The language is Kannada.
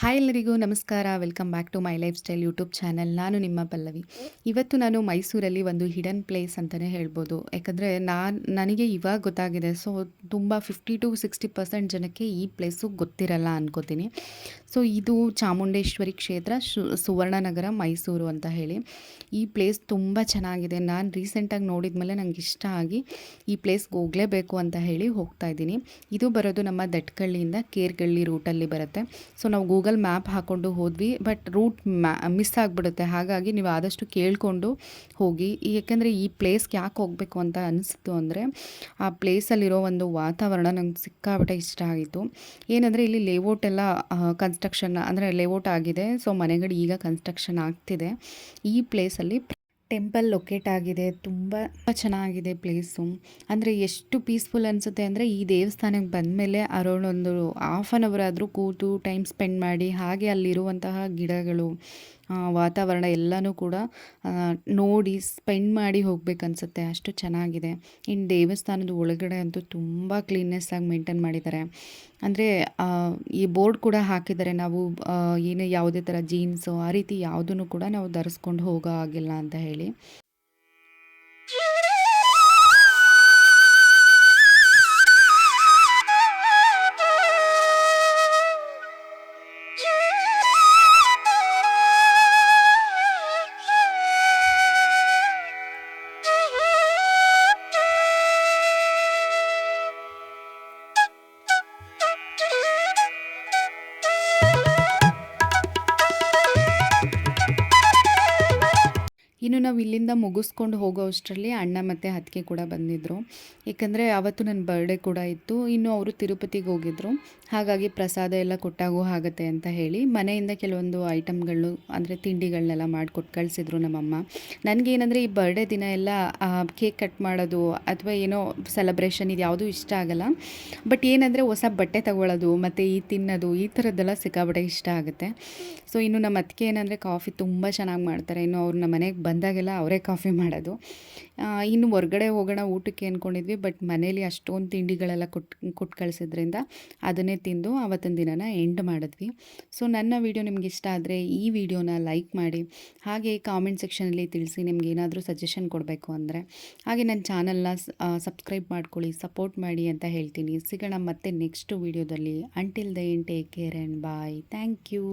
ಹಾಯ್ ಎಲ್ಲರಿಗೂ ನಮಸ್ಕಾರ. Welcome back to my lifestyle YouTube channel ನಾನು ನಿಮ್ಮ ಪಲ್ಲವಿ. ಇವತ್ತು ನಾನು ಮೈಸೂರಲ್ಲಿ ಒಂದು ಹಿಡನ್ ಪ್ಲೇಸ್ ಅಂತಲೇ ಹೇಳ್ಬೋದು. ಯಾಕಂದರೆ ನಾನು, ನನಗೆ ಇವಾಗ ಗೊತ್ತಾಗಿದೆ. ಸೊ ತುಂಬ ಫಿಫ್ಟಿ ಟು ಸಿಕ್ಸ್ಟಿ ಪರ್ಸೆಂಟ್ ಜನಕ್ಕೆ ಈ ಪ್ಲೇಸು ಗೊತ್ತಿರಲ್ಲ ಅನ್ಕೋತೀನಿ. ಸೊ ಇದು ಚಾಮುಂಡೇಶ್ವರಿ ಕ್ಷೇತ್ರ ಸುವರ್ಣನಗರ, ಮೈಸೂರು ಅಂತ ಹೇಳಿ. ಈ ಪ್ಲೇಸ್ ತುಂಬ ಚೆನ್ನಾಗಿದೆ. ನಾನು ರೀಸೆಂಟಾಗಿ ನೋಡಿದ ಮೇಲೆ ನನಗೆ ಇಷ್ಟ ಆಗಿ ಈ ಪ್ಲೇಸ್ಗೆ ಹೋಗಲೇಬೇಕು ಅಂತ ಹೇಳಿ ಹೋಗ್ತಾ ಇದ್ದೀನಿ. ಇದು ಬರೋದು ನಮ್ಮ ದಟ್ಕಳ್ಳಿಯಿಂದ ಕೇರ್ಗಳ್ಳಿ ರೂಟಲ್ಲಿ ಬರುತ್ತೆ. ಸೊ ನಾವು ಗೂಗಲ್ ಮ್ಯಾಪ್ ಹಾಕ್ಕೊಂಡು ಹೋದ್ವಿ ಬಟ್ ರೂಟ್ ಮ್ಯಾ ಮಿಸ್ ಆಗಿಬಿಡುತ್ತೆ. ಹಾಗಾಗಿ ನೀವು ಆದಷ್ಟು ಕೇಳಿಕೊಂಡು ಹೋಗಿ. ಏಕೆಂದರೆ ಈ ಪ್ಲೇಸ್ಗೆ ಯಾಕೆ ಹೋಗಬೇಕು ಅಂತ ಅನಿಸ್ತು ಅಂದರೆ, ಆ ಪ್ಲೇಸಲ್ಲಿರೋ ಒಂದು ವಾತಾವರಣ ನಂಗೆ ಸಿಕ್ಕಾಪಟ್ಟೆ ಇಷ್ಟ ಆಗಿತ್ತು. ಏನಂದರೆ ಇಲ್ಲಿ ಲೇಔಟ್ ಎಲ್ಲ ಕನ್ಸ್ಟ್ರಕ್ಷನ್ ಅಂದರೆ ಲೇಔಟ್ ಆಗಿದೆ. ಸೊ ಮನೆಗಳು ಈಗ ಕನ್ಸ್ಟ್ರಕ್ಷನ್ ಆಗ್ತಿದೆ. ಈ ಪ್ಲೇಸಲ್ಲಿ ಟೆಂಪಲ್ ಲೊಕೇಟ್ ಆಗಿದೆ. ತುಂಬ ಚೆನ್ನಾಗಿದೆ ಪ್ಲೇಸು. ಅಂದರೆ ಎಷ್ಟು ಪೀಸ್ಫುಲ್ ಅನಿಸುತ್ತೆ ಅಂದರೆ ಈ ದೇವಸ್ಥಾನಕ್ಕೆ ಬಂದಮೇಲೆ ಅರೌಂಡ್ ಒಂದು ಹಾಫ್ ಆನ್ ಅವರ್ ಆದರೂ ಕೂತು ಟೈಮ್ ಸ್ಪೆಂಡ್ ಮಾಡಿ ಹಾಗೆ ಅಲ್ಲಿರುವಂತಹ ಗಿಡಗಳು. ವಾತಾವರಣ ಎಲ್ಲನೂ ಕೂಡ ನೋಡಿ ಸ್ಪೆಂಡ್ ಮಾಡಿ ಹೋಗ್ಬೇಕನ್ಸುತ್ತೆ. ಅಷ್ಟು ಚೆನ್ನಾಗಿದೆ. ಇನ್ನು ದೇವಸ್ಥಾನದ ಒಳಗಡೆ ಅಂತೂ ತುಂಬ ಕ್ಲೀನ್ನೆಸ್ಸಾಗಿ ಮೇಂಟೈನ್ ಮಾಡಿದ್ದಾರೆ. ಅಂದರೆ ಈ ಬೋರ್ಡ್ ಕೂಡ ಹಾಕಿದ್ದಾರೆ. ನಾವು ಏನು ಯಾವುದೇ ಥರ ಜೀನ್ಸು ಆ ರೀತಿ ಯಾವುದನ್ನು ಕೂಡ ನಾವು ಧರಿಸ್ಕೊಂಡು ಹೋಗೋ ಆಗಿಲ್ಲ ಅಂತ ಹೇಳಿ. ಇನ್ನು ನಾವು ಇಲ್ಲಿಂದ ಮುಗಿಸ್ಕೊಂಡು ಹೋಗೋ ಅಷ್ಟರಲ್ಲಿ ಅಣ್ಣ ಮತ್ತು ಹತ್ತಿಗೆ ಕೂಡ ಬಂದಿದ್ದರು ಏಕೆಂದರೆ ಅವತ್ತು ನನ್ನ ಬರ್ಡೇ ಕೂಡ ಇತ್ತು. ಇನ್ನು ಅವರು ತಿರುಪತಿಗೆ ಹೋಗಿದ್ದರು ಹಾಗಾಗಿ ಪ್ರಸಾದ ಎಲ್ಲ ಕೊಟ್ಟಾಗೂ ಆಗುತ್ತೆ ಅಂತ ಹೇಳಿ ಮನೆಯಿಂದ ಕೆಲವೊಂದು ಐಟಮ್ಗಳು ಅಂದರೆ ತಿಂಡಿಗಳನ್ನೆಲ್ಲ ಮಾಡಿಕೊಟ್ಟು ಕಳಿಸಿದ್ರು ನಮ್ಮಮ್ಮ. ನನಗೇನಂದರೆ ಈ ಬರ್ಡೇ ದಿನ ಎಲ್ಲ ಕೇಕ್ ಕಟ್ ಮಾಡೋದು ಅಥವಾ ಏನೋ ಸೆಲೆಬ್ರೇಷನ್ ಇದು ಯಾವುದೂ ಇಷ್ಟ ಆಗಲ್ಲ. ಬಟ್ ಏನಂದರೆ ಹೊಸ ಬಟ್ಟೆ ತಗೊಳ್ಳೋದು ಮತ್ತು ಈ ತಿನ್ನೋದು, ಈ ಥರದ್ದೆಲ್ಲ ಸಿಕ್ಕಾಬಟ್ಟೆ ಇಷ್ಟ ಆಗುತ್ತೆ. ಸೊ ಇನ್ನು ನಮ್ಮ ಅತ್ತಿಗೆ ಏನಂದರೆ ಕಾಫಿ ತುಂಬ ಚೆನ್ನಾಗಿ ಮಾಡ್ತಾರೆ. ಇನ್ನು ಅವ್ರು ನಮ್ಮ ಮನೆಗೆ ಬಂದಾಗೆಲ್ಲ ಅವರೇ ಕಾಫಿ ಮಾಡೋದು. ಇನ್ನು ಹೊರ್ಗಡೆ ಹೋಗೋಣ ಊಟಕ್ಕೆ ಅಂದ್ಕೊಂಡಿದ್ವಿ ಬಟ್ ಮನೇಲಿ ಅಷ್ಟೊಂದು ತಿಂಡಿಗಳೆಲ್ಲ ಕೊಟ್ಟು ಕೊಟ್ಟು ಕಳಿಸಿದ್ರಿಂದ ಅದನ್ನೇ ತಿಂದು ಆವತ್ತಿನ ದಿನನ ಎಂಡ್ ಮಾಡಿದ್ವಿ. ಸೊ ನನ್ನ ವೀಡಿಯೋ ನಿಮ್ಗೆ ಇಷ್ಟ ಆದರೆ ಈ ವಿಡಿಯೋನ ಲೈಕ್ ಮಾಡಿ, ಹಾಗೆ ಕಾಮೆಂಟ್ ಸೆಕ್ಷನಲ್ಲಿ ತಿಳಿಸಿ ನಿಮ್ಗೆ ಏನಾದರೂ ಸಜೆಷನ್ ಕೊಡಬೇಕು ಅಂದರೆ, ಹಾಗೆ ನನ್ನ ಚಾನಲ್ನ ಸಬ್ಸ್ಕ್ರೈಬ್ ಮಾಡ್ಕೊಳ್ಳಿ ಸಪೋರ್ಟ್ ಮಾಡಿ ಅಂತ ಹೇಳ್ತೀನಿ. ಸಿಗೋಣ ಮತ್ತೆ ನೆಕ್ಸ್ಟ್ ವಿಡಿಯೋದಲ್ಲಿ until then take care and bye thank you